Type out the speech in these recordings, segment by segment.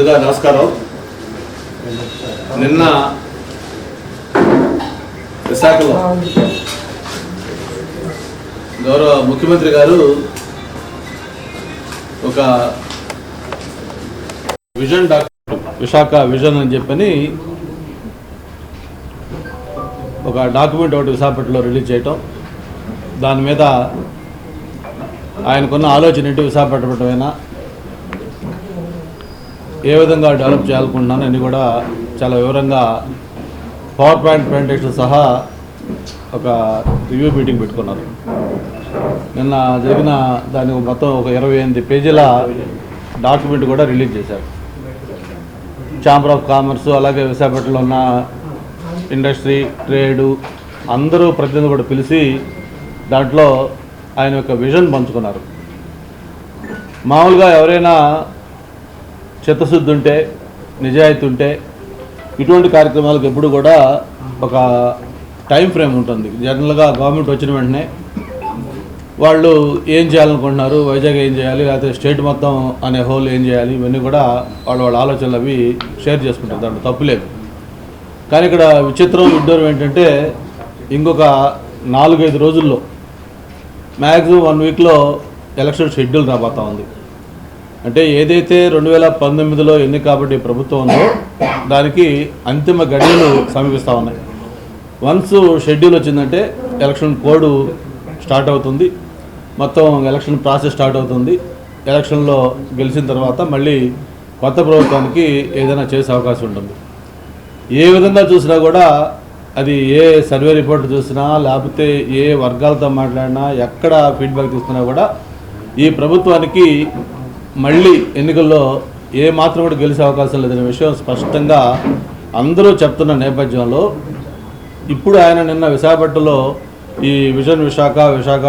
ముందుగా నమస్కారం. నిన్న విశాఖలో గౌరవ ముఖ్యమంత్రి గారు ఒక విజన్ డాక్టర్ విశాఖ విజన్ అని చెప్పని ఒక డాక్యుమెంట్ ఒకటి విశాఖపట్నంలో రిలీజ్ చేయటం. దాని మీద ఆయనకున్న ఆలోచన ఏంటి? విశాఖపట్నమైనా ఏ విధంగా డెవలప్ చేయాలనుకుంటున్నాను అని కూడా చాలా వివరంగా పవర్ పాయింట్ ప్రజెంటేషన్ సహా ఒక రివ్యూ మీటింగ్ పెట్టుకున్నారు. నిన్న జరిగిన దానికి మొత్తం ఒక ఇరవై ఎనిమిది పేజీల డాక్యుమెంట్ కూడా రిలీజ్ చేశారు. ఛాంబర్ ఆఫ్ కామర్స్ అలాగే విశాఖపట్నంలో ఉన్న ఇండస్ట్రీ ట్రేడు అందరూ ప్రతినిధులు కూడా పిలిచి దాంట్లో ఆయన యొక్క విజన్ పంచుకున్నారు. మామూలుగా ఎవరైనా చిత్తశుద్ధి ఉంటే నిజాయితీ ఉంటే ఇటువంటి కార్యక్రమాలకు ఎప్పుడు కూడా ఒక టైం ఫ్రేమ్ ఉంటుంది. జనరల్గా గవర్నమెంట్ వచ్చిన వెంటనే వాళ్ళు ఏం చేయాలనుకుంటున్నారు వైజాగ్ ఏం చేయాలి లేకపోతే స్టేట్ మొత్తం అనే హోల్ ఏం చేయాలి ఇవన్నీ కూడా వాళ్ళ వాళ్ళ ఆలోచనలు అవి షేర్ చేసుకుంటారు. దాంట్లో తప్పులేదు కానీ ఇక్కడ విచిత్రం విడ్డూరం ఏంటంటే ఇంకొక నాలుగైదు రోజుల్లో మ్యాక్సిమం వన్ వీక్లో ఎలక్షన్ షెడ్యూల్ రాబోతా ఉంది. అంటే ఏదైతే రెండు వేల పంతొమ్మిదిలో ఎన్ని కాబట్టి ప్రభుత్వం ఉందో దానికి అంతిమ గడియలు సమీపిస్తూ ఉన్నాయి. వన్స్ షెడ్యూల్ వచ్చిందంటే ఎలక్షన్ కోడ్ స్టార్ట్ అవుతుంది. మొత్తం ఎలక్షన్ ప్రాసెస్ స్టార్ట్ అవుతుంది. ఎలక్షన్లో గెలిచిన తర్వాత మళ్ళీ కొత్త ప్రభుత్వానికి ఏదైనా చేసే అవకాశం ఉంటుంది. ఏ విధంగా చూసినా కూడా అది ఏ సర్వే రిపోర్ట్ చూసినా లేకపోతే ఏ వర్గాలతో మాట్లాడినా ఎక్కడ ఫీడ్బ్యాక్ తీసుకున్నా కూడా ఈ ప్రభుత్వానికి మళ్ళీ ఎన్నికల్లో ఏ మాత్రం కూడా గెలిచే అవకాశం లేదనే విషయం స్పష్టంగా అందరూ చెప్తున్న నేపథ్యంలో ఇప్పుడు ఆయన నిన్న విశాఖపట్నంలో ఈ vision Visakha Visakha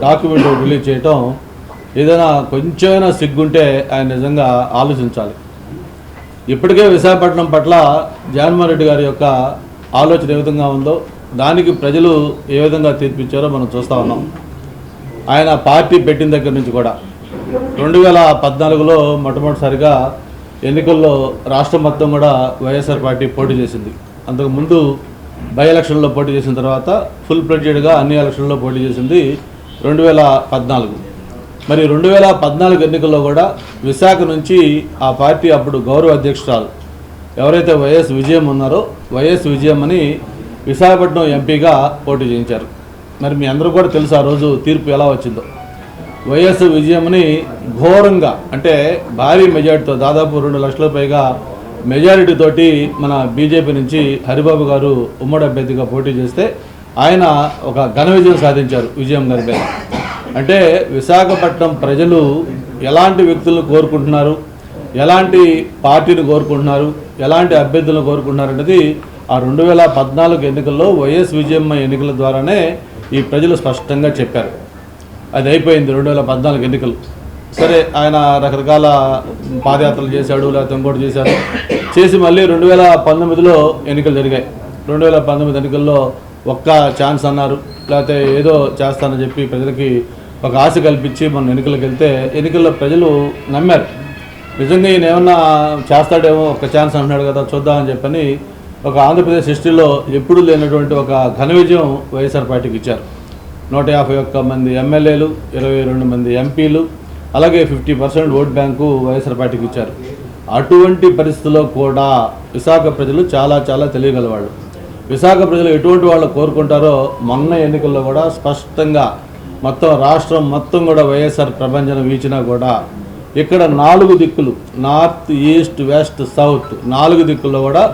document release చేయటం ఏదైనా కొంచెమైనా సిగ్గుంటే ఆయన నిజంగా ఆలోచించాలి. ఇప్పటికే విశాఖపట్నం పట్ల జగన్మోహన్ రెడ్డి గారి యొక్క ఆలోచన ఏ విధంగా ఉందో దానికి ప్రజలు ఏ విధంగా తీర్పిచ్చారో మనం చూస్తూ ఉన్నాం. ఆయన పార్టీ పెట్టిన దగ్గర నుంచి కూడా రెండు వేల పద్నాలుగులో మొట్టమొదటిసారిగా ఎన్నికల్లో రాష్ట్రం మొత్తం కూడా వైఎస్ఆర్ పార్టీ పోటీ చేసింది. అంతకుముందు బై ఎలక్షన్లో పోటీ చేసిన తర్వాత ఫుల్ ప్లెడ్జెడ్గా అన్ని ఎలక్షన్లో పోటీ చేసింది రెండు వేల పద్నాలుగు. మరి రెండు వేల పద్నాలుగు ఎన్నికల్లో కూడా విశాఖ నుంచి ఆ పార్టీ అప్పుడు గౌరవ అధ్యక్షురాలు ఎవరైతే వైఎస్ విజయం ఉన్నారో వైఎస్ విజయం అని విశాఖపట్నం ఎంపీగా పోటీ చేయించారు. మరి మీ అందరూ కూడా తెలుసు ఆ రోజు తీర్పు ఎలా వచ్చిందో. వైఎస్ విజయంని ఘోరంగా అంటే భారీ మెజారిటీతో దాదాపు రెండు లక్షల పైగా మెజారిటీతోటి మన బీజేపీ నుంచి హరిబాబు గారు ఉమ్మడి అభ్యర్థిగా పోటీ చేస్తే ఆయన ఒక ఘన విజయం సాధించారు విజయం గారి అంటే విశాఖపట్నం ప్రజలు ఎలాంటి వ్యక్తులను కోరుకుంటున్నారు ఎలాంటి పార్టీని కోరుకుంటున్నారు ఎలాంటి అభ్యర్థులను కోరుకుంటున్నారు అనేది ఆ రెండు వేల పద్నాలుగు ఎన్నికల్లో వైఎస్ విజయమ్మ ఎన్నికల ద్వారానే ఈ ప్రజలు స్పష్టంగా చెప్పారు. అది అయిపోయింది రెండు వేల పద్నాలుగు ఎన్నికలు. సరే ఆయన రకరకాల పాదయాత్రలు చేశాడు లేకపోతే ఇంకోటి చేశాడు. చేసి మళ్ళీ రెండు వేల పంతొమ్మిదిలో ఎన్నికలు జరిగాయి. రెండు వేల పంతొమ్మిది ఎన్నికల్లో ఒక్క ఛాన్స్ అన్నారు. లేకపోతే ఏదో చేస్తానని చెప్పి ప్రజలకి ఒక ఆశ కల్పించి మనం ఎన్నికలకు వెళ్తే ఎన్నికల్లో ప్రజలు నమ్మారు. నిజంగా ఈయన ఏమన్నా చేస్తాడేమో ఒక ఛాన్స్ అంటున్నాడు కదా చూద్దామని చెప్పని ఒక ఆంధ్రప్రదేశ్ హిస్టరీలో ఎప్పుడూ లేనటువంటి ఒక ఘన విజయం వైఎస్ఆర్ పార్టీకి ఇచ్చారు. నూట యాభై ఒక్క మంది ఎమ్మెల్యేలు ఇరవై రెండు మంది ఎంపీలు అలాగే fifty percent vote bank YSR పార్టీకి ఇచ్చారు. అటువంటి పరిస్థితుల్లో కూడా విశాఖ ప్రజలు చాలా చాలా తెలియగలవాళ్ళు. విశాఖ ప్రజలు ఎటువంటి వాళ్ళు కోరుకుంటారో మొన్న ఎన్నికల్లో కూడా స్పష్టంగా మొత్తం రాష్ట్రం మొత్తం కూడా వైఎస్ఆర్ ప్రభంజనం వీచినా కూడా ఇక్కడ నాలుగు దిక్కులు నార్త్ ఈస్ట్ వెస్ట్ సౌత్ నాలుగు దిక్కుల్లో కూడా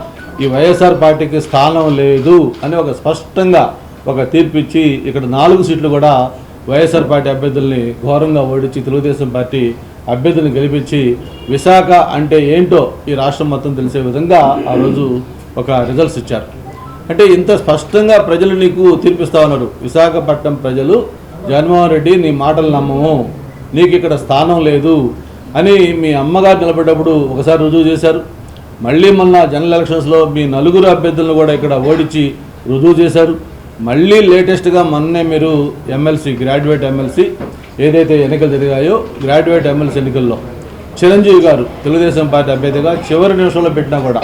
ఈ వైఎస్ఆర్ పార్టీకి స్థానం లేదు అని ఒక స్పష్టంగా ఒక తీర్పు ఇచ్చి ఇక్కడ నాలుగు సీట్లు కూడా వైఎస్ఆర్ పార్టీ అభ్యర్థుల్ని ఘోరంగా ఓడించి తెలుగుదేశం పార్టీ అభ్యర్థులను గెలిపించి విశాఖ అంటే ఏంటో ఈ రాష్ట్రం మొత్తం తెలిసే విధంగా ఆ రోజు ఒక రిజల్ట్స్ ఇచ్చారు. అంటే ఇంత స్పష్టంగా ప్రజలు నీకు తీర్పిస్తా ఉన్నారు. విశాఖపట్నం ప్రజలు జగన్మోహన్ రెడ్డి నీ మాటలు నమ్మము. నీకు ఇక్కడ స్థానం లేదు అని మీ అమ్మగారు నిలబడ్డప్పుడు ఒకసారి రుజువు చేశారు. మళ్ళీ మొన్న జనరల్ ఎలక్షన్స్లో మీ నలుగురు అభ్యర్థులను కూడా ఇక్కడ ఓడించి రుజువు చేశారు. మళ్ళీ లేటెస్ట్గా మొన్నే మీరు ఎమ్మెల్సీ గ్రాడ్యుయేట్ ఎమ్మెల్సీ ఏదైతే ఎన్నికలు జరిగాయో గ్రాడ్యుయేట్ ఎమ్మెల్సీ ఎన్నికల్లో చిరంజీవి గారు తెలుగుదేశం పార్టీ అభ్యర్థిగా చివరి నిమిషంలో పెట్టినా కూడా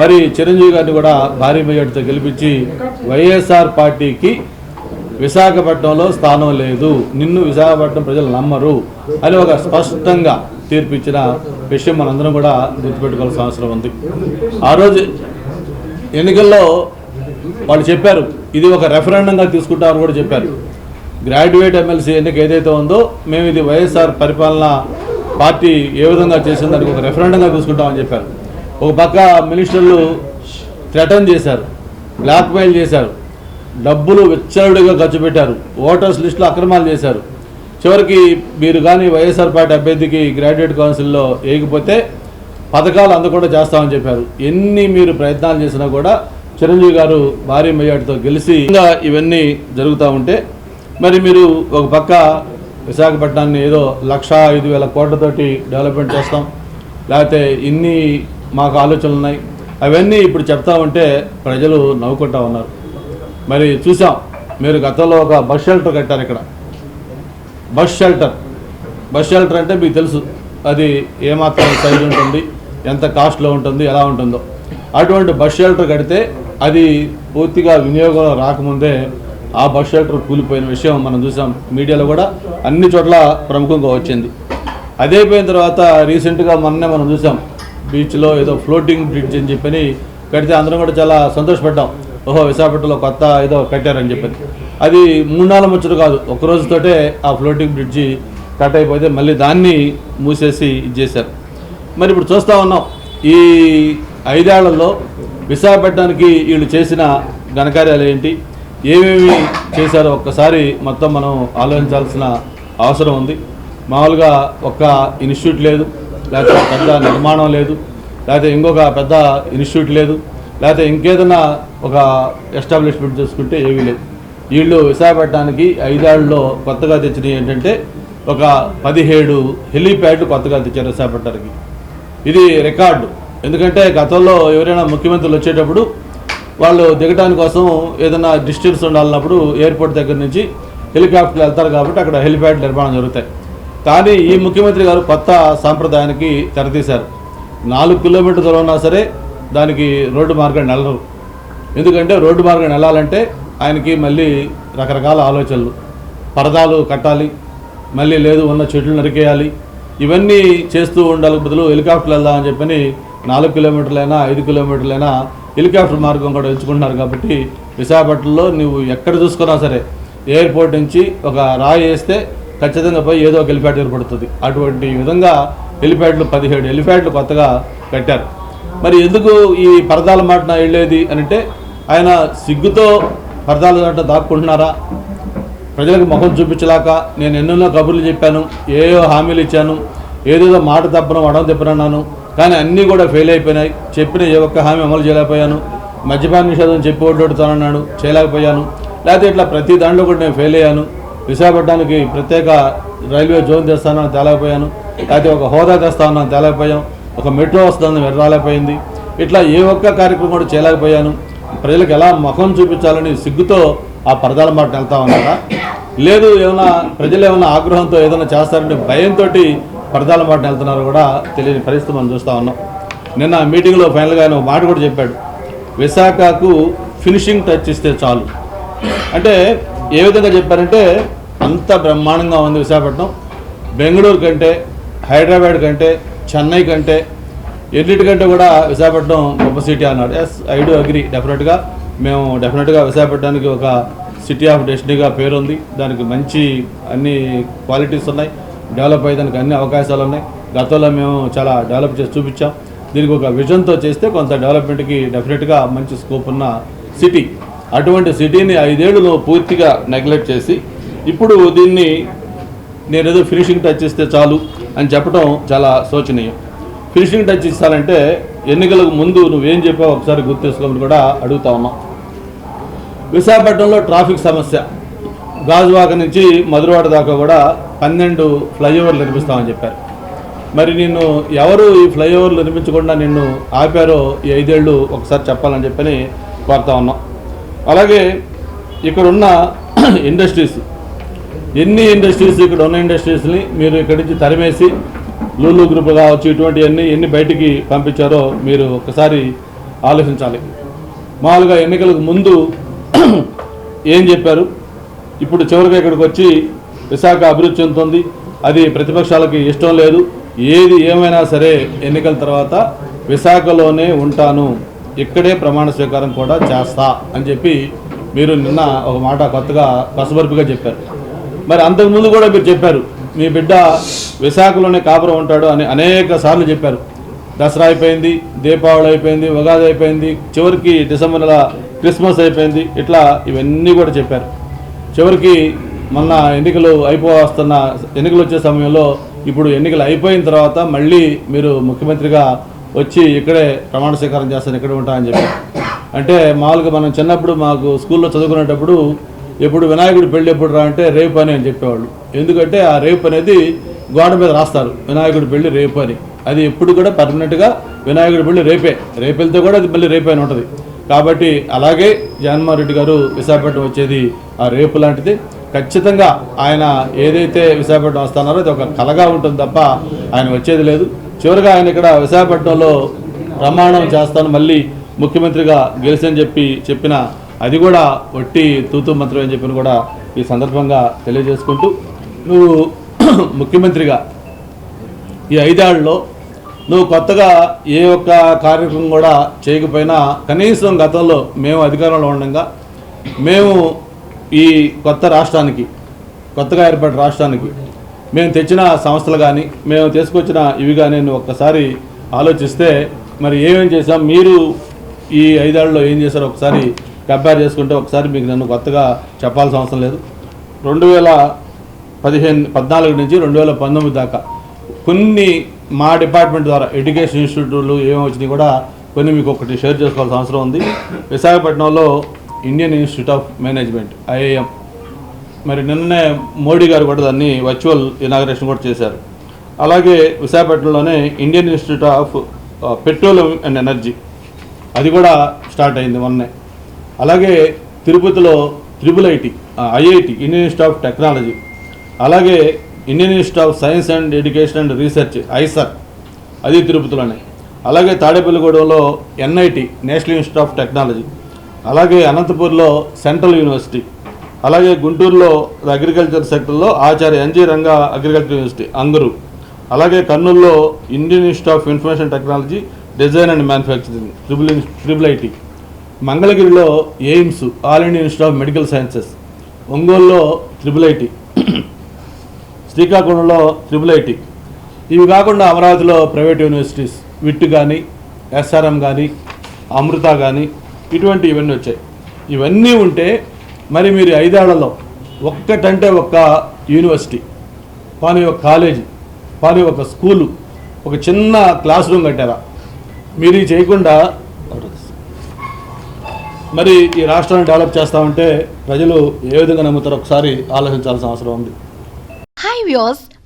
మరి చిరంజీవి గారిని కూడా భారీ మెజార్టీతో గెలిపించి వైఎస్ఆర్ పార్టీకి విశాఖపట్నంలో స్థానం లేదు. నిన్ను విశాఖపట్నం ప్రజలు నమ్మరు అని ఒక స్పష్టంగా తీర్పిచ్చిన విషయం మనందరం కూడా గుర్తుపెట్టుకోవాల్సిన అవసరం ఉంది. ఆ రోజు ఎన్నికల్లో వాళ్ళు చెప్పారు ఇది ఒక రెఫరెండంగా తీసుకుంటామని కూడా చెప్పారు. గ్రాడ్యుయేట్ ఎమ్మెల్సీ ఎన్నిక ఏదైతే ఉందో మేము ఇది వైఎస్ఆర్ పరిపాలన పార్టీ ఏ విధంగా చేసిందని ఒక రెఫరెండంగా తీసుకుంటామని చెప్పారు. ఒక పక్క మినిస్టర్లు థ్రెటన్ చేశారు బ్లాక్మెయిల్ చేశారు డబ్బులు విచ్చలవిడిగా ఖర్చు పెట్టారు ఓటర్స్ లిస్టులో అక్రమాలు చేశారు. చివరికి మీరు కానీ వైఎస్ఆర్ పార్టీ అభ్యర్థికి గ్రాడ్యుయేట్ కౌన్సిల్లో వేయకపోతే పథకాలు అందకుండా చేస్తామని చెప్పారు. ఎన్ని మీరు ప్రయత్నాలు చేసినా కూడా చిరంజీవి గారు భారీ మెజార్టీతో గెలిచి ఇంకా ఇవన్నీ జరుగుతూ ఉంటే మరి మీరు ఒక పక్క విశాఖపట్నాన్ని ఏదో లక్ష ఐదు వేల కోట్లతోటి డెవలప్మెంట్ చేస్తాం లేకపోతే ఇన్ని మాకు ఆలోచనలు ఉన్నాయి. అవన్నీ ఇప్పుడు చెప్తా ఉంటే ప్రజలు నవ్వుకుంటా ఉన్నారు. మరి చూసాం మీరు గతంలో ఒక బస్ షెల్టర్ కట్టారు ఇక్కడ. Bus shelter. బస్ షెల్టర్ అంటే మీకు తెలుసు అది ఏమాత్రం సైజ్ ఉంటుంది ఎంత కాస్ట్లో ఉంటుంది ఎలా ఉంటుందో. అటువంటి బస్ షెల్టర్ కడితే అది పూర్తిగా వినియోగంలో రాకముందే ఆ బస్ షెల్టర్ కూలిపోయిన విషయం మనం చూసాం మీడియాలో కూడా అన్ని చోట్ల ప్రముఖంగా వచ్చింది. అదైపోయిన తర్వాత రీసెంట్గా మొన్నే మనం చూసాం బీచ్లో ఏదో ఫ్లోటింగ్ బ్రిడ్జ్ అని చెప్పని కడితే అందరం కూడా చాలా సంతోషపడ్డాం. ఓహో విశాఖపట్నంలో కొత్త ఏదో కట్టారని చెప్పని. అది మూడు నాలుగు ముచ్చట కాదు ఒక రోజుతోటే ఆ ఫ్లోటింగ్ బ్రిడ్జి కట్ అయిపోతే మళ్ళీ దాన్ని మూసేసి ఇది చేశారు మరి ఇప్పుడు చూస్తూ ఉన్నాం ఈ ఐదేళ్ళలో విశాఖపట్నానికి వీళ్ళు చేసిన ఘనకార్యాలు ఏంటి? ఏమేమి చేశారో ఒక్కసారి మొత్తం మనం ఆలోచించాల్సిన అవసరం ఉంది. మామూలుగా ఒక్క ఇన్స్టిట్యూట్ లేదు లేకపోతే పెద్ద నిర్మాణం లేదు లేకపోతే ఇంకొక పెద్ద ఇన్స్టిట్యూట్ లేదు లేకపోతే ఇంకేదైనా ఒక ఎస్టాబ్లిష్మెంట్ చేసుకుంటే ఏమీ లేదు. వీళ్ళు విశాఖపట్నానికి ఐదేళ్ళలో కొత్తగా తెచ్చినవి ఏంటంటే ఒక పదిహేడు హెలీప్యాడ్లు కొత్తగా తెచ్చారు విశాఖపట్నానికి ఇది రికార్డు. ఎందుకంటే గతంలో ఎవరైనా ముఖ్యమంత్రులు వచ్చేటప్పుడు వాళ్ళు దిగడానికి కోసం ఏదైనా డిస్టెన్స్ ఉండాలన్నప్పుడు ఎయిర్పోర్ట్ దగ్గర నుంచి హెలికాప్టర్లు వెళ్తారు కాబట్టి అక్కడ హెలిప్యాడ్ నిర్మాణం జరుగుతాయి. కానీ ఈ ముఖ్యమంత్రి గారు కొత్త సాంప్రదాయానికి తెరతీశారు. నాలుగు కిలోమీటర్ దూరం ఉన్నా సరే దానికి రోడ్డు మార్గం వెళ్ళరు ఎందుకంటే రోడ్డు మార్గం వెళ్ళాలంటే ఆయనకి మళ్ళీ రకరకాల ఆలోచనలు. పరదాలు కట్టాలి మళ్ళీ లేదు ఉన్న చెట్లు నరికేయాలి. ఇవన్నీ చేస్తూ ఉండాలి బదులు హెలికాప్టర్లు వెళ్దామని చెప్పని నాలుగు కిలోమీటర్లైనా ఐదు కిలోమీటర్లైనా హెలికాప్టర్ మార్గం కూడా ఎంచుకుంటున్నారు కాబట్టి విశాఖపట్నంలో నువ్వు ఎక్కడ చూసుకున్నా సరే ఎయిర్పోర్ట్ నుంచి ఒక రాయి వేస్తే ఖచ్చితంగా పోయి ఏదో ఒక హెలిప్యాడ్ ఏర్పడుతుంది అటువంటి విధంగా హెలిప్యాడ్లు పదిహేడు హెలిప్యాడ్లు కొత్తగా కట్టారు. మరి ఎందుకు ఈ పరదాల మాటన వెళ్ళేది అని అంటే ఆయన సిగ్గుతో పరదాల మాట దాక్కుంటున్నారా? ప్రజలకు ముఖం చూపించలేక నేను ఎన్నెన్నో కబుర్లు చెప్పాను ఏయో హామీలు ఇచ్చాను ఏదేదో మాట తప్పను వడం తెప్పనన్నాను. కానీ అన్నీ కూడా ఫెయిల్ అయిపోయినాయి. చెప్పిన ఏ ఒక్క హామీ అమలు చేయలేకపోయాను. మద్యపాన నిషేధం చెప్పి ఓట్లాడుతానన్నాను చేయలేకపోయాను. లేకపోతే ఇట్లా ప్రతి దాంట్లో కూడా నేను ఫెయిల్ అయ్యాను. విశాఖపట్నానికి ప్రత్యేక రైల్వే జోన్ తెస్తానని తేలేకపోయాను. లేకపోతే ఒక హోదా తెస్తానని తేలేకపోయాం. ఒక మెట్రో వస్తుందని రాలేకపోయింది. ఇట్లా ఏ ఒక్క కార్యక్రమం కూడా చేయలేకపోయాను. ప్రజలకు ఎలా ముఖం చూపించాలని సిగ్గుతో ఆ పరదాల మాట వెళ్తా ఉన్నారా? లేదు ఏమైనా ప్రజలు ఏమైనా ఆగ్రహంతో ఏదైనా చేస్తారంటే భయంతో పరదాల మాట వెళ్తున్నారో కూడా తెలియని పరిస్థితి మనం చూస్తూ ఉన్నాం. నిన్న మీటింగ్లో ఫైనల్గా ఆయన ఒక మాట కూడా చెప్పాడు. విశాఖకు ఫినిషింగ్ టచ్ ఇస్తే చాలు. అంటే ఏ విధంగా చెప్పారంటే అంత బ్రహ్మాండంగా ఉంది విశాఖపట్నం. బెంగళూరు కంటే హైదరాబాద్ కంటే చెన్నై కంటే ఎన్నిటికంటే కూడా విశాఖపట్నం గొప్ప సిటీ అన్నాడు. ఎస్ ఐ డూ అగ్రి డెఫినెట్గా మేము డెఫినెట్గా విశాఖపట్నానికి ఒక సిటీ ఆఫ్ డెస్టినీగా పేరుంది. దానికి మంచి అన్ని క్వాలిటీస్ ఉన్నాయి. డెవలప్ అయ్యేదానికి అన్ని అవకాశాలు ఉన్నాయి. గతంలో మేము చాలా డెవలప్ చేసి చూపించాం. దీనికి ఒక విజన్తో చేస్తే కొంత డెవలప్మెంట్కి డెఫినెట్గా మంచి స్కోప్ ఉన్న సిటీ అటువంటి సిటీని ఐదేళ్ళలో పూర్తిగా నెగ్లెక్ట్ చేసి ఇప్పుడు దీన్ని నేను ఏదో ఫినిషింగ్ టచ్ ఇస్తే చాలు అని చెప్పడం చాలా శోచనీయం. ఫినిషింగ్ టచ్ ఇస్తానంటే ఎన్నికలకు ముందు నువ్వేం చెప్పావు ఒకసారి గుర్తు కూడా అడుగుతా ఉన్నాం. విశాఖపట్నంలో ట్రాఫిక్ సమస్య. గాజువాక నుంచి మధురవాడ దాకా కూడా పన్నెండు ఫ్లైఓవర్లు నిర్మిస్తామని చెప్పారు. మరి నిన్ను ఎవరు ఈ ఫ్లైఓవర్లు నిర్మించకుండా నిన్ను ఆపారో ఈ ఐదేళ్ళు ఒకసారి చెప్పాలని చెప్పని కోరుతా ఉన్నాం. అలాగే ఇక్కడున్న ఇండస్ట్రీస్ ఎన్ని ఇండస్ట్రీస్ ఇక్కడ ఉన్న ఇండస్ట్రీస్ని మీరు ఇక్కడి నుంచి తరిమేసి లూలు గ్రూప్ కావచ్చు ఇటువంటివన్నీ ఎన్ని బయటికి పంపించారో మీరు ఒకసారి ఆలోచించాలి. మామూలుగా ఎన్నికలకు ముందు ఏం చెప్పారు? ఇప్పుడు చివరిగా ఇక్కడికి వచ్చి విశాఖ అభివృద్ధి చెందుతుంది. అది ప్రతిపక్షాలకి ఇష్టం లేదు. ఏది ఏమైనా సరే ఎన్నికల తర్వాత విశాఖలోనే ఉంటాను. ఇక్కడే ప్రమాణ స్వీకారం కూడా చేస్తా అని చెప్పి మీరు నిన్న ఒక మాట కొత్తగా పసబరుపుగా చెప్పారు. మరి అంతకుముందు కూడా మీరు చెప్పారు మీ బిడ్డ విశాఖలోనే కాపురం ఉంటాడు అని అనేక సార్లు చెప్పారు. దసరా అయిపోయింది దీపావళి అయిపోయింది ఉగాది అయిపోయింది చివరికి డిసెంబర్ నెల క్రిస్మస్ అయిపోయింది ఇట్లా ఇవన్నీ కూడా చెప్పారు. చివరికి మొన్న ఎన్నికలు అయిపోస్తున్న ఎన్నికలు వచ్చే సమయంలో ఇప్పుడు ఎన్నికలు అయిపోయిన తర్వాత మళ్ళీ మీరు ముఖ్యమంత్రిగా వచ్చి ఇక్కడే ప్రమాణ స్వీకారం చేస్తాను ఇక్కడే ఉంటానని చెప్పి. అంటే మామూలుగా మనం చిన్నప్పుడు మాకు స్కూల్లో చదువుకునేటప్పుడు ఎప్పుడు వినాయకుడి పెళ్ళి ఎప్పుడు రా అంటే రేపు అని అని చెప్పేవాళ్ళు. ఎందుకంటే ఆ రేపు అనేది గోడ మీద రాస్తారు వినాయకుడి పెళ్ళి రేపు అని. అది ఎప్పుడు కూడా పర్మనెంట్గా వినాయకుడి పెళ్ళి రేపే. రేపెళ్తే కూడా అది మళ్ళీ రేపే అని ఉంటుంది. కాబట్టి అలాగే జగన్మోహన్ రెడ్డి గారు విశాఖపట్నం వచ్చేది ఆ రేపు లాంటిది. ఖచ్చితంగా ఆయన ఏదైతే విశాఖపట్నం వస్తున్నారో అది ఒక కలగా ఉంటుంది తప్ప ఆయన వచ్చేది లేదు. చివరిగా ఆయన ఇక్కడ విశాఖపట్నంలో ప్రమాణం చేస్తాను మళ్ళీ ముఖ్యమంత్రిగా గెలిచని చెప్పి చెప్పిన అది కూడా ఒట్టి తూతూ మంత్రం అని చెప్పిన కూడా ఈ సందర్భంగా తెలియజేసుకుంటూ నువ్వు ముఖ్యమంత్రిగా ఈ ఐదేళ్ళలో నువ్వు కొత్తగా ఏ ఒక్క కార్యక్రమం కూడా చేయకపోయినా కనీసం గతంలో మేము అధికారంలో ఉండగా మేము ఈ కొత్త రాష్ట్రానికి కొత్తగా ఏర్పడిన రాష్ట్రానికి మేము తెచ్చిన సంస్థలు కానీ మేము తీసుకొచ్చిన ఇవి కానీ ఒక్కసారి ఆలోచిస్తే మరి ఏమేం చేసాం మీరు ఈ ఐదేళ్ళలో ఏం చేశారో ఒకసారి కంపేర్ చేసుకుంటే ఒకసారి మీకు నన్ను కొత్తగా చెప్పాల్సిన అవసరం లేదు. రెండు వేల పదిహేను పద్నాలుగు నుంచి రెండు వేల పంతొమ్మిది దాకా కొన్ని మా డిపార్ట్మెంట్ ద్వారా ఎడ్యుకేషన్ ఇన్స్టిట్యూట్లు ఏమేమి వచ్చినాయి కూడా కొన్ని మీకు ఒకటి షేర్ చేసుకోవాల్సిన అవసరం ఉంది. విశాఖపట్నంలో Indian Institute of Management IIM మరి నిన్ననే మోడీ గారు కూడా దాన్ని వర్చువల్ ఇనాగరేషన్ కూడా చేశారు. అలాగే విశాఖపట్నంలోనే Indian Institute of Petroleum and Energy అది కూడా స్టార్ట్ అయింది మొన్నే. అలాగే తిరుపతిలో triple IT IIT Indian Institute of Technology అలాగే Indian Institute of Science and Education and Research IISER అది తిరుపతిలోనే. అలాగే తాడేపల్లిగూడెంలో NIT National Institute of Technology అలాగే అనంతపూర్లో సెంట్రల్ యూనివర్సిటీ అలాగే గుంటూరులో అగ్రికల్చర్ సెక్టర్లో Acharya NG Ranga agriculture university అందరూ అలాగే కర్నూలులో Indian Institute of Information Technology design and manufacturing triple triple IT. మంగళగిరిలో AIIMS All India Institute of Medical Sciences ఒంగోలులో ట్రిపుల్ ఐటీ శ్రీకాకుళంలో ట్రిపుల్ ఐటీ. ఇవి కాకుండా అమరావతిలో ప్రైవేట్ యూనివర్సిటీస్ విట్ కానీ ఎస్ఆర్ఎం కానీ అమృత కానీ ఇటువంటి ఇవన్నీ వచ్చాయి. ఇవన్నీ ఉంటే మరి మీరు ఐదేళ్ళలో ఒక్కటంటే ఒక్క యూనివర్సిటీ పాని ఒక కాలేజీ పాని ఒక స్కూలు ఒక చిన్న క్లాస్ రూమ్ కట్టారా? మీరు చేయకుండా మరి ఈ రాష్ట్రాన్ని డెవలప్ చేస్తామంటే ప్రజలు ఏ విధంగా నమ్ముతారో ఒకసారి ఆలోచించాల్సిన అవసరం ఉంది. Hi views